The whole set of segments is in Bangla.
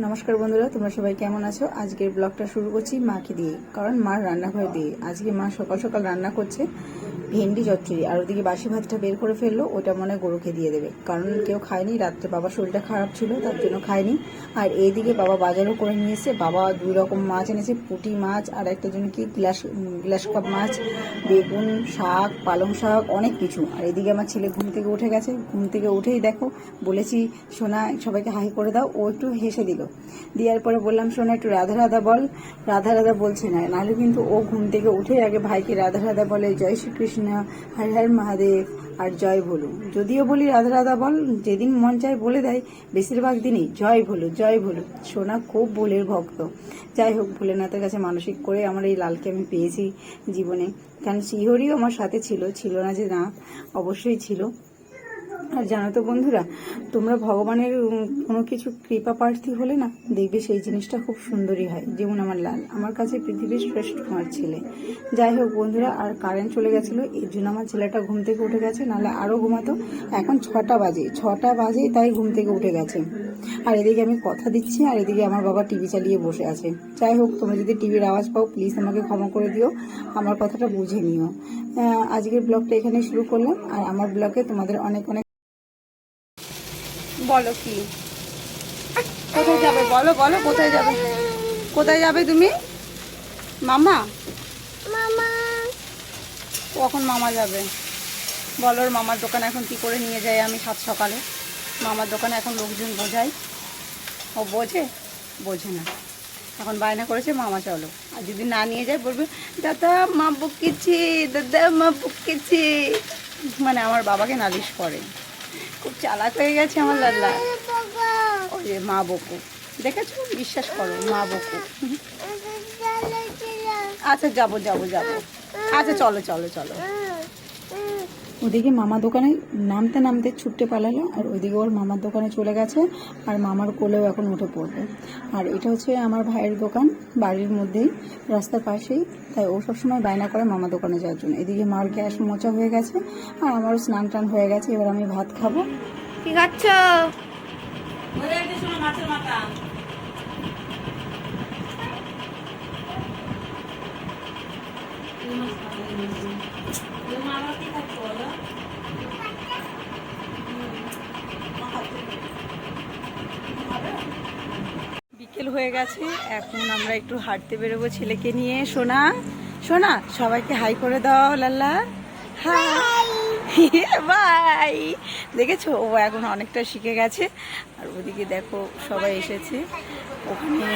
নমস্কার বন্ধুরা, তোমরা সবাই কেমন আছো? আজকের ব্লগটা শুরু করছি মাকে দিয়ে, কারণ মার রান্নাঘর দিয়ে। আজকে মা সকাল সকাল রান্না করছে। ভেন্ডি চচ্চড়ি, আর ওদিকে বাসি ভাতটা বের করে ফেলল, ওটা মনে হয় গরুকে দিয়ে দেবে। কারণ কেউ খায়নি, রাত্রে বাবার শরীরটা খারাপ ছিল, তার জন্য খায়নি। আর এইদিকে বাবা বাজারও করে নিয়ে বাবা দুই রকম মাছ এনেছে, পুঁটি মাছ আর একটা জন্য কি, গ্লাস গ্লাস কাপ মাছ, বেগুন শাক, পালং শাক, অনেক কিছু। আর এদিকে আমার ছেলে ঘুম থেকে উঠে গেছে। ঘুম থেকে উঠেই দেখো, বলেছি, সোনা, সবাইকে হাই করে দাও। ও একটু হেসে দিল। দেওয়ার পরে বললাম, সোনা, একটু রাধা রাধা বল। রাধা রাধা বলছে না, নাহলে কিন্তু ও ঘুম থেকে উঠে আগে ভাইকে রাধা রাধা বলে, জয় শ্রীকৃষ্ণ। হর হর মহাদেব, আর জয় ভোলু যদিও বলি রাধা রাধা বল, যেদিন মন চায় বলে দেয়, বেশিরভাগ দিনই জয় ভোলু জয় ভোলু সোনা খুব ভোলের ভক্ত। যাই হোক, ভোলেনাথের কাছে মানসিক করে আমার এই লালকে আমি পেয়েছি জীবনে। কারণ শ্রীহরিও আমার সাথে ছিল ছিল না যে না, অবশ্যই ছিল। আর জানো তো বন্ধুরা, তোমরা ভগবানের কোনো কিছু কৃপা প্রার্থী হলে না, দেখবে সেই জিনিসটা খুব সুন্দরই হয়। যেমন আমার লাল, আমার কাছে পৃথিবীর শ্রেষ্ঠ আমার ছেলে। যাই হোক বন্ধুরা, আর কারেন্ট চলে গেছিল, এর জন্য আমার ছেলেটা ঘুম থেকে উঠে গেছে, নাহলে আরও ঘুমাতো। এখন ছটা বাজে ছটা বাজে তাই ঘুম থেকে উঠে গেছে। আর এদিকে আমি কথা দিচ্ছি, আর এদিকে আমার বাবা টিভি চালিয়ে বসে আছে। যাই হোক, তোমরা যদি টিভির আওয়াজ পাও প্লিজ আমাকে ক্ষমা করে দিও, আমার কথাটা বুঝে নিও। আজকের ব্লগটা এখানে শুরু করলাম, আর আমার ব্লগে তোমাদের অনেক অনেক বলো কি? কোথায় যাবে? বলো বলো কোথায় যাবে? কোথায় যাবে তুমি? মামা? মামা। কখন মামা যাবে? বলো ওর মামার দোকানে এখন কি করে নিয়ে যাই আমি সাত সকালে? মামার দোকানে এখন লোকজন বোঝাই ও বোঝে? বোঝে না। এখন বায়না করেছে মামা চলো। আর যদি না নিয়ে যায় বলবে দাদা মা বকেছি দাদা মা বকেছি মানে আমার বাবাকে নালিশ করে। খুব চালাক হয়ে গেছে আমার লাল্লা। ওই যে মা বকু। দেখেছ? বিশ্বাস করো, মা বকু। আচ্ছা যাব যাব যাব। আচ্ছা চলো চলো চলো। ওদিকে মামা দোকানে নামতে নামতে ছুটতে পালালো আর ওইদিকে ওর মামার দোকানে চলে গেছে আর মামার কোলেও এখন উঠে পড়বে। আর এটা হচ্ছে আমার ভাইয়ের দোকান বাড়ির মধ্যেই রাস্তার পাশেই। তাই ও সবসময় বায়না করে মামা দোকানে যাওয়ার জন্য। এদিকে মার গ্যাস মোচা হয়ে গেছে আর আমারও স্নান টান হয়ে গেছে এবার আমি ভাত খাব। কি খাচ্ছ? বিকেল হয়ে গেছে, এখন আমরা একটু হাঁটতে বেরোবো ছেলেকে নিয়ে। সোনা সোনা, সবাইকে হাই করে দাও, লাল্লা। হাই। বাই। দেখেছ? ও এখন অনেকটা শিখে গেছে। আর ওদিকে দেখো, সবাই এসেছে। ওখানে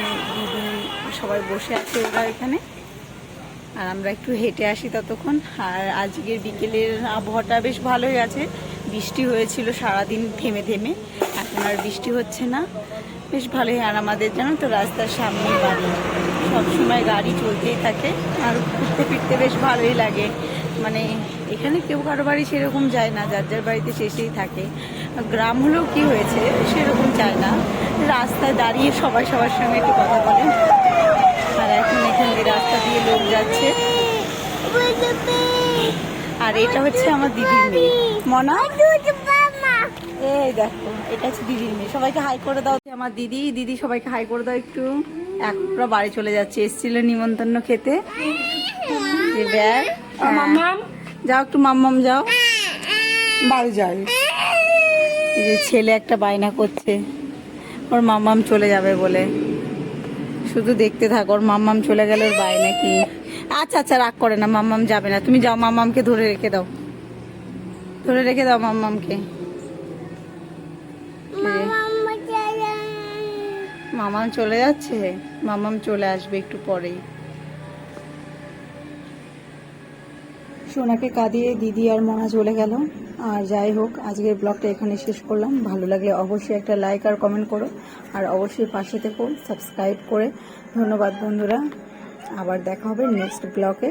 সবাই বসে আছে ওরা এখানে। আর আমরা একটু হেঁটে আসি ততক্ষণ। আর আজকের বিকেলের আবহাওয়াটা বেশ ভালোই আছে। বৃষ্টি হয়েছিল সারাদিন থেমে থেমে। এখন আর বৃষ্টি হচ্ছে না। বেশ ভালোই, আর আমাদের জানো তো রাস্তার সামনে বাড়ি। সবসময় গাড়ি চলতেই থাকে, আর ঘুরতে ফিরতে বেশ ভালোই লাগে। মানে এখানে কেউ কারও বাড়ি সেরকম যায় না, যার যার বাড়িতে শেষেই থাকে। গ্রাম হলেও কি হয়েছে সেরকম যায় না। রাস্তায় দাঁড়িয়ে সবাই সবার সঙ্গে একটু কথা বলে। আর এখন এখান দিয়ে রাস্তা দিয়ে লোক যাচ্ছে। আর এটা হচ্ছে আমার দিদির মেয়ে। মনা? এই দেখো এটা হচ্ছে দিদির মেয়ে। সবাইকে হাই করে দাও। আমার দিদি দিদি সবাইকে হাই করে দাও একটু। এখন বাড়ি চলে যাচ্ছে এসেছিল নিমন্ত্রণ খেতে। হ্যাঁ। যাও একটু মাম্মাম যাও। বাড়ি যাই। যে ছেলে একটা বায়না করছে। ওর মাম্মাম চলে যাবে বলে। শুধু দেখতে থাক ওর মাম্মাম চলে গেলে ওর বায়না কি? আচ্ছা আচ্ছা রাগ করে না মাম্মাম যাবে না। তুমি যাও মাম্মামকে ধরে রেখে দাও। ধরে রেখে দাও মাম্মামকে। মামা মামাম চলে যাচ্ছে? মামাম চলে আসবে একটু পরেই। সোনাকে কাঁদিয়ে দিদি আর মনা চলে গেল। আর যাই হোক আজকের ব্লগটা এখানে শেষ করলাম। ভালো লাগলে অবশ্যই একটা লাইক আর কমেন্ট করো। আর অবশ্যই পাশে থেকো সাবস্ক্রাইব করে। ধন্যবাদ বন্ধুরা। আবার দেখা হবে নেক্সট ব্লগে